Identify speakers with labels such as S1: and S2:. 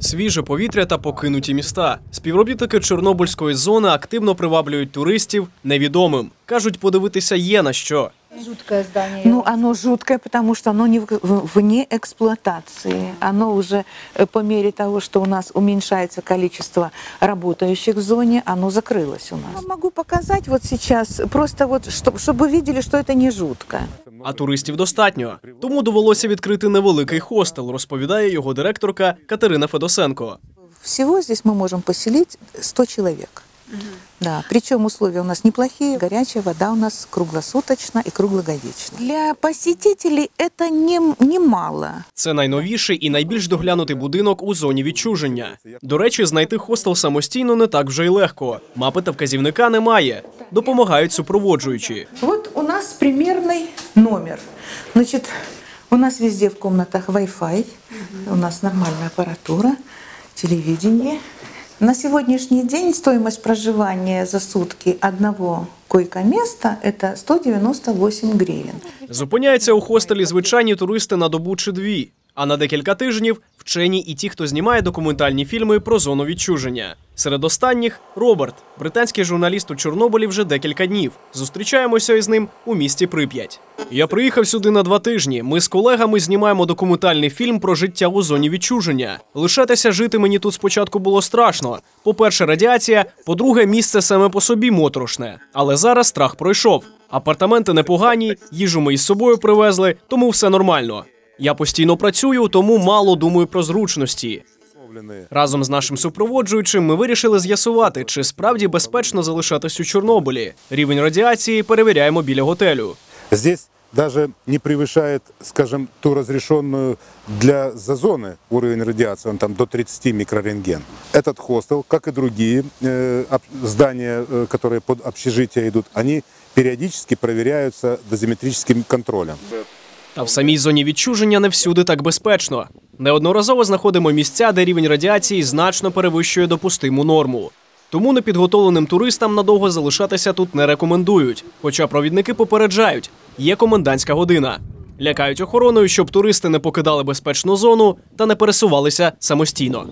S1: Свіже повітря та покинуті міста. Співробітники Чорнобильської зони активно приваблюють туристів невідомим. кажуть, подивитися є на що.
S2: Жуткое здание.
S3: Ну, оно жуткое, потому что оно не в- в- вне эксплуатации. Оно уже э, по мере того, что у нас уменьшается количество работающих в зоне, оно закрылось у нас. Я могу показать вот сейчас, просто вот, чтоб- чтобы вы видели, что это не жутко.
S1: А туристів достатньо. Тому довелося відкрити невеликий хостел, розповідає його директорка Катерина Федосенко.
S3: Всего здесь мы можем поселить 100 человек. Да, причем условия у нас неплохие, горячая вода у нас круглосуточно и круглогодично. Для посетителей это не, немало.
S1: Це найновіший і найбільш доглянутий будинок у зоні відчуження. До речі, знайти хостел самостійно не так вже й легко. Мапи та вказівника немає. Допомагають супроводжуючі.
S3: Вот у нас примерный номер. Значит, у нас везде в комнатах Wi-Fi, у нас нормальная аппаратура, телевидение. На сегодняшний день стоимость проживания за сутки одного койко-места – это 198 гривен.
S1: Зупиняються у хостелі звичайні туристи на добу чи дві. А на декілька тижнів вчені і ті, хто знімає документальні фільми про зону відчуження. Серед останніх Роберт, британський журналіст у Чорнобилі вже декілька днів. Зустрічаємося із ним у місті Прип'ять. Я приїхав сюди на два тижні. Ми з колегами знімаємо документальний фільм про життя у зоні відчуження. Лишатися жити мені тут спочатку було страшно. По-перше, радіація, по-друге, місце саме по собі моторошне. Але зараз страх пройшов. Апартаменти непогані, їжу ми із собою привезли, тому все нормально. Я постійно працюю, тому мало думаю про зручності. Разом з нашим супроводжуючим ми вирішили з'ясувати, чи справді безпечно залишатись у Чорнобилі. Рівень радіації перевіряємо біля готелю.
S4: Здесь даже не превышает, скажем, ту разрешенную для за зоны уровень радиации, он там до 30 микрорентген. Этот хостел, как и другие э, об- здания, э, которые под общежитие идут, они периодически проверяются дозиметрическим контролем.
S1: Та в самій зоні відчуження не всюди так безпечно. Неодноразово знаходимо місця, де рівень радіації значно перевищує допустиму норму. Тому непідготовленим туристам надовго залишатися тут не рекомендують. Хоча провідники попереджають, є комендантська година. Лякають охороною, щоб туристи не покидали безпечну зону та не пересувалися самостійно.